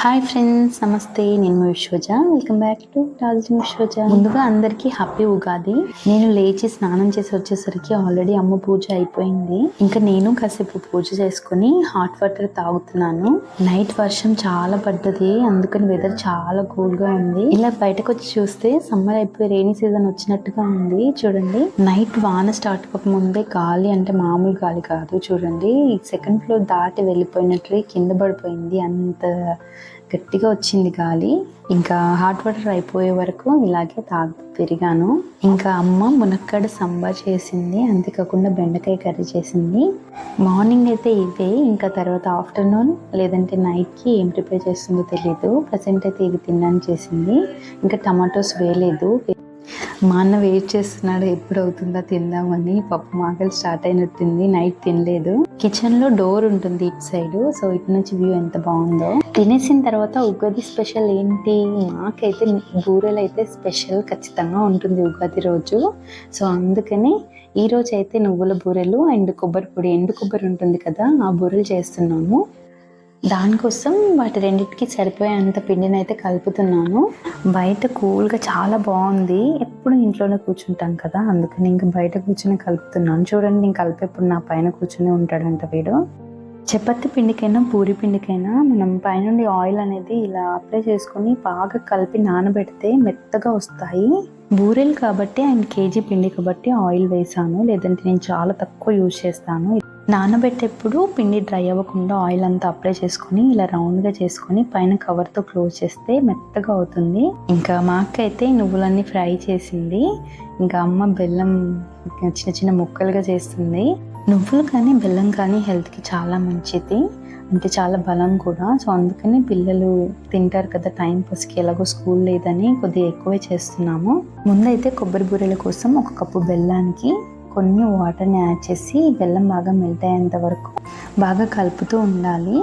Hi friends నమస్తే నేను మీ విశ్వజ వెల్కమ్ బ్యాక్ టు టాల్జింగ్ విశ్వజ ముందుగా అందరికీ హ్యాపీ ఉగాది. నేను లేచి స్నానం చేసి వచ్చేసరికి ఆల్రెడీ అమ్మ పూజ అయిపోయింది. ఇంకా నేను కాసేపు పూజ చేసుకుని హాట్ వాటర్ తాగుతున్నాను. నైట్ వర్షం చాలా పడ్డది అందుకని వెదర్ చాలా కూల్గా ఉంది. ఇలా బయటకు వచ్చి చూస్తే సమ్మర్ అయిపోయి రెయినీ సీజన్ వచ్చినట్టుగా ఉంది. చూడండి నైట్ వాన స్టార్ట్ అవ్వక ముందే గాలి అంటే మామూలు గాలి కాదు చూడండి. సెకండ్ ఫ్లోర్ దాటి వెళ్ళిపోయినట్లు కింద పడిపోయింది అంత గట్టిగా వచ్చింది గాలి. ఇంకా హాట్ వాటర్ అయిపోయే వరకు ఇలాగే తాగు పెరిగాను ఇంకా అమ్మ మునక్కాడ సంబా చేసింది. అంతేకాకుండా బెండకాయ కర్రీ చేసింది. మార్నింగ్ అయితే ఇవే. ఇంకా తర్వాత ఆఫ్టర్నూన్ లేదంటే నైట్కి ఏం ప్రిపేర్ చేస్తుందో తెలియదు ప్రజెంట్ అయితే ఇవి తిన్నాను చేసింది. ఇంకా టమాటోస్ వేయలేదు. మా అన్న వెయిట్ చేస్తున్నాడు ఎప్పుడు అవుతుందా తిందామని పప్పు మాకలు స్టార్ట్ అయినట్టుంది నైట్ తినలేదు. కిచెన్లో డోర్ ఉంటుంది ఇటు సైడ్ సో ఇటు నుంచి వ్యూ ఎంత బాగుందో. తినేసిన తర్వాత ఉగాది స్పెషల్ ఏంటి? మాకైతే బూరెలు అయితే స్పెషల్ ఖచ్చితంగా ఉంటుంది ఉగాది రోజు. సో అందుకని ఈ రోజు అయితే నువ్వుల బూరెలు అండ్ కొబ్బరి పొడి. ఎండు కొబ్బరి ఉంటుంది కదా ఆ బూరెలు చేస్తున్నాము. దానికోసం వాటి రెండింటికి సరిపోయేంత పిండిని అయితే కలుపుతున్నాను. బయట కూల్గా చాలా బాగుంది. ఎప్పుడు ఇంట్లోనే కూర్చుంటాం కదా అందుకని ఇంకా బయట కూర్చొని కలుపుతున్నాను. చూడండి నేను కలిపేప్పుడు నా పైన కూర్చొని ఉంటాడంట వీడు. చపాతి పిండికైనా పూరి పిండికైనా మనం పైనుండి ఆయిల్ అనేది ఇలా అప్లై చేసుకొని బాగా కలిపి నానబెడితే మెత్తగా వస్తాయి. బూరెలు కాబట్టి అండ్ కేజీ పిండి కాబట్టి ఆయిల్ వేసాను. లేదంటే నేను చాలా తక్కువ యూజ్ చేస్తాను. నానబెట్టేప్పుడు పిండి డ్రై అవ్వకుండా ఆయిల్ అంతా అప్లై చేసుకొని ఇలా రౌండ్గా చేసుకొని పైన కవర్తో క్లోజ్ చేస్తే మెత్తగా అవుతుంది. ఇంకా మా అక్క అయితే నువ్వులన్నీ ఫ్రై చేసింది. ఇంకా అమ్మ బెల్లం చిన్న చిన్న ముక్కలుగా చేస్తుంది. నువ్వులు కానీ బెల్లం కానీ హెల్త్కి చాలా మంచిది. అంటే చాలా బలం కూడా. సో అందుకని పిల్లలు తింటారు కదా టైం పాస్కి ఎలాగో స్కూల్ లేదని కొద్దిగా ఎక్కువే చేస్తున్నాము. ముందైతే కొబ్బరి బూరెల కోసం ఒక కప్పు బెల్లానికి కొన్ని వాటర్ని యాడ్ చేసి బెల్లం బాగా మెల్ట్ అయ్యేంత వరకు బాగా కలుపుతూ ఉండాలి.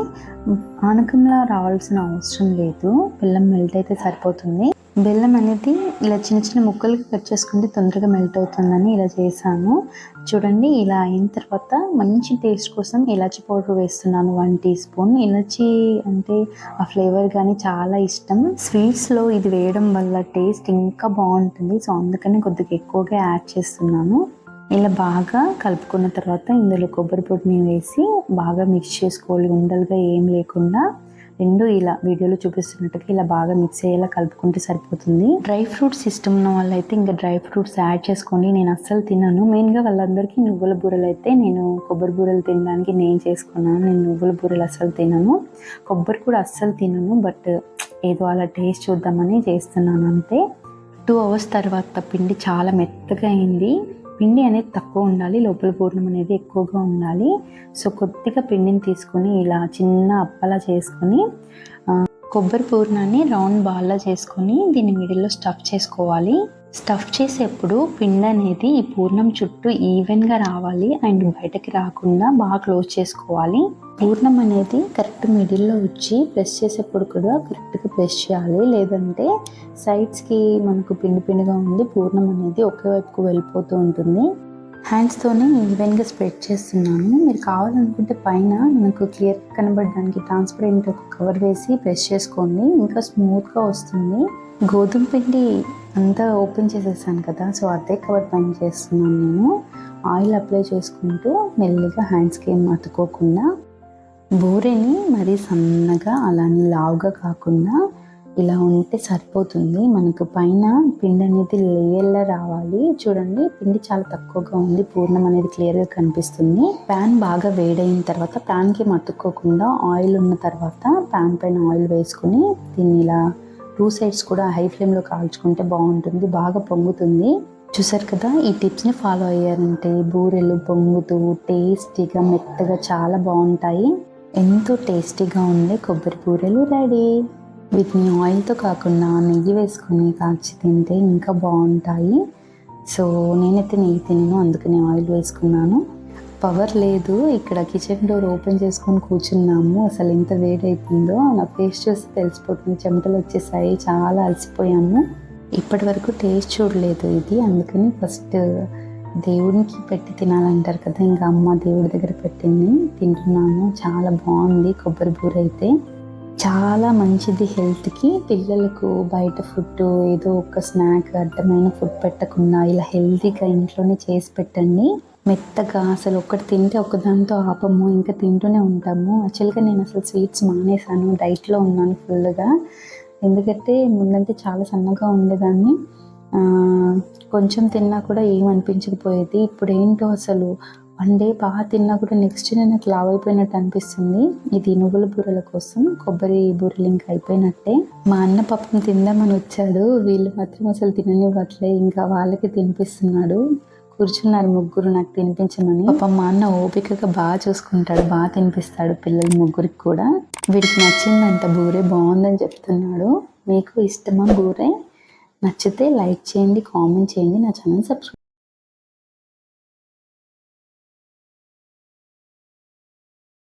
ఆనకంలా రావాల్సిన అవసరం లేదు. బెల్లం మెల్ట్ అయితే సరిపోతుంది. బెల్లం అనేది ఇలా చిన్న చిన్న ముక్కలకి కట్ చేసుకుంటే తొందరగా మెల్ట్ అవుతుందని ఇలా చేశాను. చూడండి ఇలా అయిన తర్వాత మంచి టేస్ట్ కోసం ఇలాచి పౌడర్ వేస్తున్నాను. One teaspoon. ఇలాచి అంటే ఆ ఫ్లేవర్ కానీ చాలా ఇష్టం. స్వీట్స్లో ఇది వేయడం వల్ల టేస్ట్ ఇంకా బాగుంటుంది. సో అందుకని కొద్దిగా ఎక్కువగా యాడ్ చేస్తున్నాను. ఇలా బాగా కలుపుకున్న తర్వాత ఇందులో కొబ్బరి పొడిని వేసి బాగా మిక్స్ చేసుకోవాలి. ఉండలుగా ఏం లేకుండా రెండు ఇలా వీడియోలో చూపిస్తున్నట్టుగా ఇలా బాగా మిక్స్ అయ్యేలా కలుపుకుంటే సరిపోతుంది. డ్రై ఫ్రూట్స్ ఇష్టం ఉన్న వాళ్ళైతే ఇంకా డ్రై ఫ్రూట్స్ యాడ్ చేసుకోండి. నేను అస్సలు తిన్నాను మెయిన్గా వాళ్ళందరికీ నువ్వుల బూరెలు అయితే నేను కొబ్బరి బూరెలు తినడానికి నేను చేసుకున్నాను. నేను నువ్వుల బూరెలు అస్సలు తినను. కొబ్బరి కూడా అస్సలు తినను. బట్ ఏదో అలా టేస్ట్ చూద్దామని చేస్తున్నాను అంతే. టూ అవర్స్ తర్వాత పిండి చాలా మెత్తగా అయింది. పిండి అనేది తక్కువ ఉండాలి లోపల పూర్ణం అనేది ఎక్కువగా ఉండాలి. సో కొద్దిగా పిండిని తీసుకొని ఇలా చిన్న అప్పలా చేసుకొని కొబ్బరి పూర్ణాన్ని రౌండ్ బాల్లా చేసుకొని దీన్ని మిడిల్లో స్టఫ్ చేసుకోవాలి. స్టఫ్ చేసేప్పుడు పిండి అనేది ఈ పూర్ణం చుట్టూ ఈవెన్గా రావాలి అండ్ బయటకి రాకుండా బాగా క్లోజ్ చేసుకోవాలి. పూర్ణం అనేది కరెక్ట్ మిడిల్లో వచ్చి ప్రెస్ చేసేప్పుడు కూడా కరెక్ట్గా ప్రెస్ చేయాలి. లేదంటే సైడ్స్కి మనకు పిండి పిండిగా ఉంది. పూర్ణం అనేది ఒకే వైపుకు వెళ్ళిపోతూ ఉంటుంది. హ్యాండ్స్తోనే ఈవెన్గా స్ప్రెడ్ చేస్తున్నాను మీరు కావాలనుకుంటే పైన మనకు క్లియర్ కనబడడానికి ట్రాన్స్పరెంట్ ఒక కవర్ వేసి ప్రెస్ చేసుకోండి. ఇంకా స్మూత్గా వస్తుంది. గోధుమ పిండి అంతా ఓపెన్ చేసేసాను కదా సో అదే కవర్ పైన చేస్తున్నాను నేను. ఆయిల్ అప్లై చేసుకుంటూ మెల్లిగా హ్యాండ్స్కి ఏం అతుకోకుండా బూరెని మరీ సన్నగా అలానే లావుగా కాకుండా ఇలా ఉంటే సరిపోతుంది. మనకు పైన పిండి అనేది లేయర్లా రావాలి. చూడండి పిండి చాలా తక్కువగా ఉంది. పూర్ణం అనేది క్లియర్గా కనిపిస్తుంది. ప్యాన్ బాగా వేడైన తర్వాత ప్యాన్కి మతుక్కోకుండా ఆయిల్ ఉన్న తర్వాత ప్యాన్ పైన ఆయిల్ వేసుకుని దీన్ని ఇలా టూ సైడ్స్ కూడా హై ఫ్లేమ్లో కాల్చుకుంటే బాగుంటుంది. బాగా పొంగుతుంది. చూసారు కదా ఈ టిప్స్ని ఫాలో అయ్యారంటే బూరెలు పొంగుతూ టేస్టీగా మెత్తగా చాలా బాగుంటాయి. ఎంతో టేస్టీగా ఉండే కొబ్బరి బూరెలు రెడీ. వీటిని ఆయిల్తో కాకుండా నెయ్యి వేసుకొని కాల్చి తింటే ఇంకా బాగుంటాయి. సో నేనైతే నెయ్యి తినను అందుకనే ఆయిల్ వేసుకున్నాను. పవర్ లేదు ఇక్కడ కిచెన్ డోర్ ఓపెన్ చేసుకొని కూర్చున్నాము. అసలు ఎంత వేడైపోయిందో నా ఫేస్ చూసి తెలిసిపోతుంది. చెమటలు వచ్చేసాయి చాలా అలసిపోయాము ఇప్పటి వరకు టేస్ట్ చూడలేదు ఇది అందుకని ఫస్ట్ దేవునికి పెట్టి తినాలంటారు కదా ఇంకా అమ్మ దేవుడి దగ్గర పెట్టింది. తింటున్నాము చాలా బాగుంది కొబ్బరి బూర అయితే. చాలా మంచిది హెల్త్కి. పిల్లలకు బయట ఫుడ్ ఏదో ఒక స్నాక్ అడ్డమైన ఫుడ్ పెట్టకుండా ఇలా హెల్తీగా ఇంట్లోనే చేసి పెట్టండి. మెత్తగా అసలు ఒకటి తింటే ఒకదాంతో ఆపము ఇంకా తింటూనే ఉంటాము. యాక్చువల్గా నేను అసలు స్వీట్స్ మానేశాను డైట్లో ఉన్నాను ఫుల్గా. ఎందుకంటే ముందంటే చాలా సన్నగా ఉండేదాన్ని. కొంచెం తిన్నా కూడా ఏం అనిపించకపోయేది. ఇప్పుడు ఏంటో అసలు వన్ డే బాగా తిన్నా కూడా నెక్స్ట్ డే నాకు లావ్ అయిపోయినట్టు అనిపిస్తుంది. ఇది నువ్వుల బూరెల కోసం కొబ్బరి బూరెలు ఇంకా అయిపోయినట్టే. మా అన్న పాపం తిందామని వచ్చాడు. వీళ్ళు మాత్రం అసలు తిననివ్వట్లే. ఇంకా వాళ్ళకి తినిపిస్తున్నాడు. కూర్చున్నారు ముగ్గురు నాకు తినిపించమని. పాపం మా అన్న ఓపికగా బాగా చూసుకుంటాడు. బాగా తినిపిస్తాడు పిల్లలు ముగ్గురికి కూడా. వీడికి నచ్చిందంట బూరె బాగుందని చెప్తున్నాడు. మీకు ఇష్టమా బూరె? నచ్చితే లైక్ చేయండి కామెంట్ చేయండి. నా ఛానల్ సబ్స్క్రైబ్